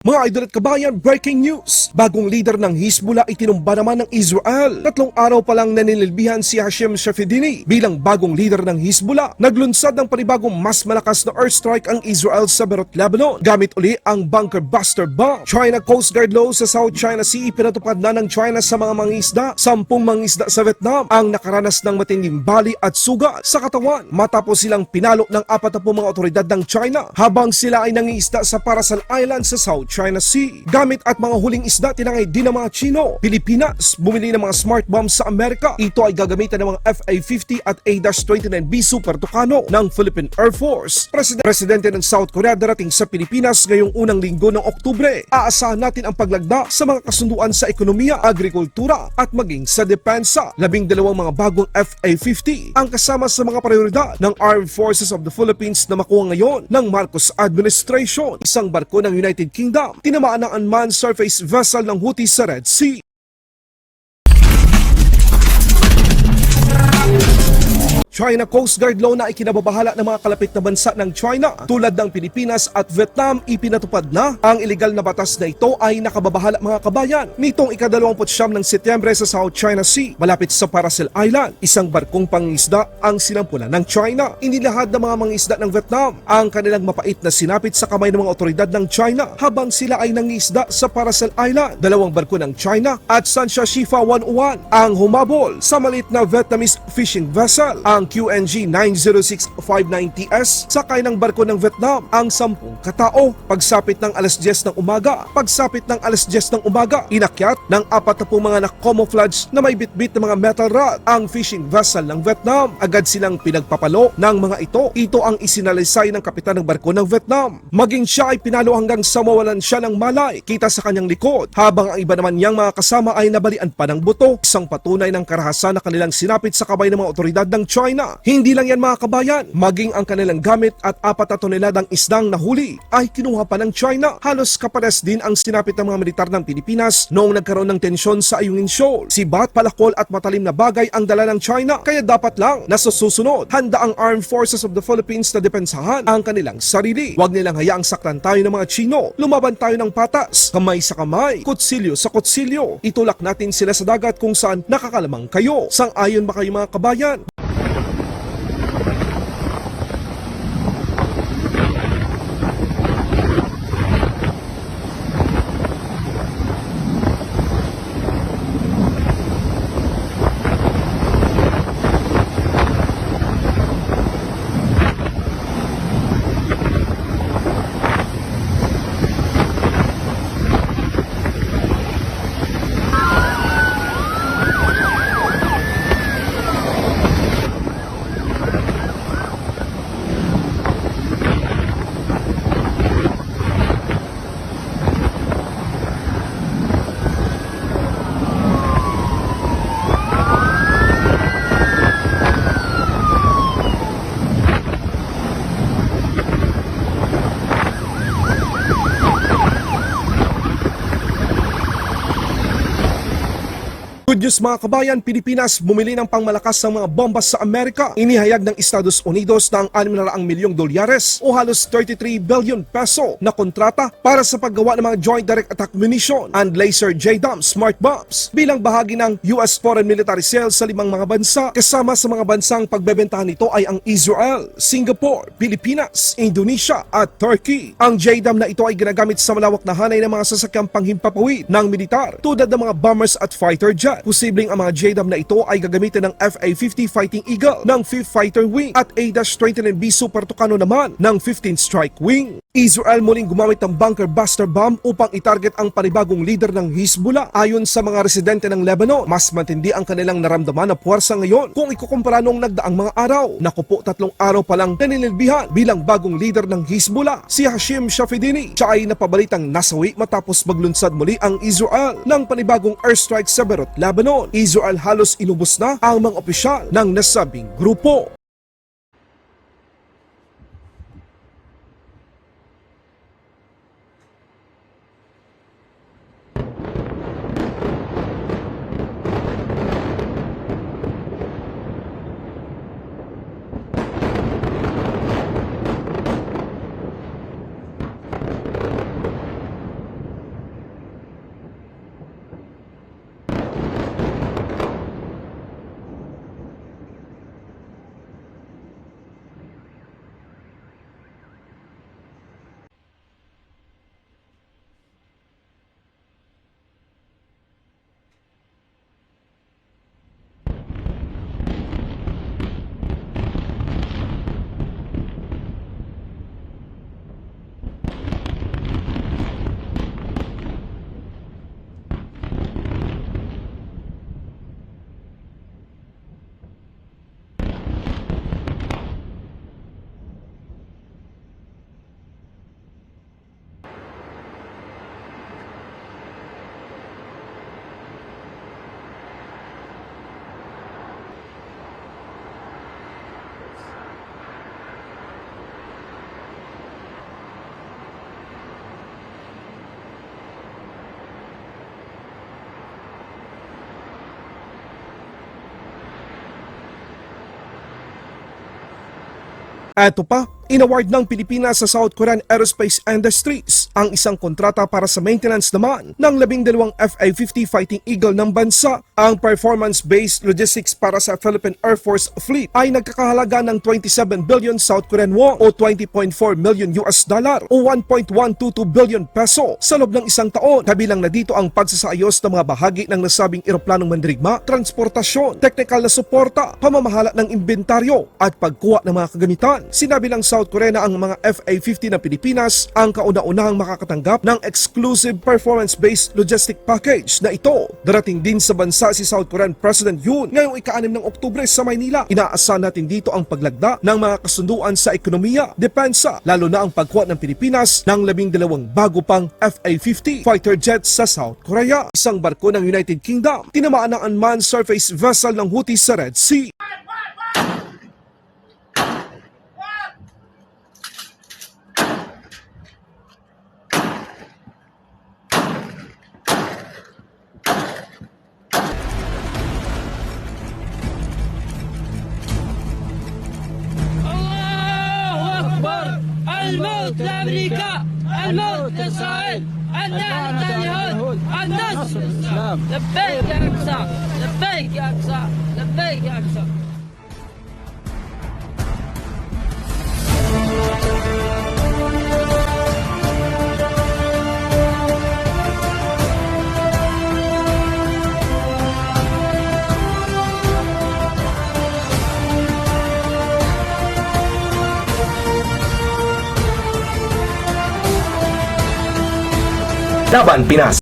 Mga idol at kabayan, breaking news! Bagong leader ng Hezbollah itinumba naman ng Israel. Tatlong araw pa lang nanililbihan si Hashem Shafidini bilang bagong leader ng Hezbollah. Naglunsad ng panibagong mas malakas na airstrike ang Israel sa Beirut, Lebanon. Gamit uli ang bunker buster bomb. China Coast Guard law sa South China Sea pinatupad na ng China sa mga mangisda. Sampung mangisda sa Vietnam ang nakaranas ng matinding bali at sugat sa katawan matapos silang pinalo ng apat na mga otoridad ng China habang sila ay nangingisda sa Paracel Island sa South China Sea. Gamit at mga huling isda tinangay din ng mga Chino. Pilipinas, bumili ng mga smart bombs sa Amerika. Ito ay gagamitan ng mga FA-50 at A-29B Super Tucano ng Philippine Air Force. President Presidente ng South Korea darating sa Pilipinas ngayong unang linggo ng Oktubre. Aasahan natin ang paglagda sa mga kasunduan sa ekonomiya, agrikultura at maging sa depensa. Labing dalawang mga bagong FA-50 ang kasama sa mga prioridad ng Armed Forces of the Philippines na makuha ngayon ng Marcos Administration. Isang barko ng United Kingdom tinamaan ng unmanned surface vessel ng Houthi sa Red Sea. China Coast Guard law na ikinababahala ng mga kalapit na bansa ng China tulad ng Pilipinas at Vietnam ipinatupad na. Ang illegal na batas na ito ay nakababahala mga kabayan nitong ikadalawamput siyam ng Setyembre sa South China Sea malapit sa Paracel Island isang barkong pangisda ang sinampulan ng China. Inilahad ng mga mangisda ng Vietnam ang kanilang mapait na sinapit sa kamay ng mga otoridad ng China habang sila ay nangisda sa Paracel Island. Dalawang barko ng China at Sansha Shifa 101 ang humabol sa malit na Vietnamese fishing vessel. Ang QNG 906590S sakay ng barko ng Vietnam ang sampung katao. Pagsapit ng alas 10 ng umaga, pagsapit ng alas 10 ng umaga, inakyat ng apat na mga nakamouflage na may bitbit na mga metal rod ang fishing vessel ng Vietnam. Agad silang pinagpapalo ng mga ito. Ito ang isinalaysay ng kapitan ng barko ng Vietnam. Maging siya ay pinalo hanggang sa mawalan siya ng malay kita sa kanyang likod habang ang iba naman niyang mga kasama ay nabalian pa ng buto. Isang patunay ng karahasan na kanilang sinapit sa kamay ng mga otoridad ng China. Hindi lang yan mga kabayan, maging ang kanilang gamit at apat na toneladang isdang nahuli ay kinuha pa ng China. Halos kapares din ang sinapit ng mga militar ng Pilipinas noong nagkaroon ng tensyon sa Ayungin Shoal. Sibat, palakol at matalim na bagay ang dala ng China kaya dapat lang na sa susunod handa ang Armed Forces of the Philippines na depensahan ang kanilang sarili. Huwag nilang hayaang saktan tayo ng mga Chino. Lumaban tayo ng patas, kamay sa kamay, kutsilyo sa kutsilyo. Itulak natin sila sa dagat kung saan nakakalamang kayo. Sang-ayon ba kayo mga kabayan? Good news mga kabayan, Pilipinas bumili ng pangmalakas ng mga bombas sa Amerika. Inihayag ng Estados Unidos na ang 600 milyong dolyares o halos 33 billion peso na kontrata para sa paggawa ng mga Joint Direct Attack Munition and Laser JDAM Smart Bombs bilang bahagi ng US Foreign Military Sales sa limang mga bansa. Kasama sa mga bansang pagbebentahan nito ay ang Israel, Singapore, Pilipinas, Indonesia at Turkey. Ang JDAM na ito ay ginagamit sa malawak na hanay ng mga sasakyang panghimpapawid ng militar tulad ng mga bombers at fighter jet. Posibleng ang mga JDAM na ito ay gagamitin ng FA-50 Fighting Eagle ng 5th Fighter Wing at A-29B Super Tucano naman ng 15th Strike Wing. Israel muling gumamit ng bunker buster bomb upang itarget ang panibagong leader ng Hezbollah. Ayon sa mga residente ng Lebanon, mas matindi ang kanilang naramdaman na puwersa ngayon kung ikukumpara nung nagdaang mga araw. Naku po, tatlong araw pa lang nanililbihan bilang bagong leader ng Hezbollah, si Hashim Shafidini. Siya ay napabalitang nasawi matapos maglunsad muli ang Israel ng panibagong airstrike sa Beirut, Lebanon, Israel halos inubos na ang mga opisyal ng nasabing grupo. Eto pa, inaward ng Pilipinas sa South Korean Aerospace Industries ang isang kontrata para sa maintenance naman ng labing dalawang FA-50 Fighting Eagle ng bansa. Ang performance-based logistics para sa Philippine Air Force Fleet ay nagkakahalaga ng 27 billion South Korean won o 20.4 million US dollar o 1.122 billion peso sa loob ng isang taon. Kabilang na dito ang pagsasaayos ng mga bahagi ng nasabing eroplanong mandirigma, transportasyon, technical na suporta, pamamahala ng inventaryo at pagkuha ng mga kagamitan. Sinabi ng South Korea na ang mga FA-50 ng Pilipinas ang kauna-unahang makakatanggap ng exclusive performance-based logistic package na ito. Darating din sa bansa si South Korean President Yoon ngayong ika-6 ng Oktubre sa Maynila. Inaasahan natin dito ang paglagda ng mga kasunduan sa ekonomiya, depensa, lalo na ang pagkuha ng Pilipinas ng labing dalawang bago pang FA-50 fighter jets sa South Korea. Isang barko ng United Kingdom, tinamaan ng unmanned surface vessel ng Houthi sa Red Sea. الموت لأمريكا الموت لإسرائيل النعمة اليهود النصر. لبيك يا اقصى لبيك يا اقصى لبيك يا اقصى Laban Pinas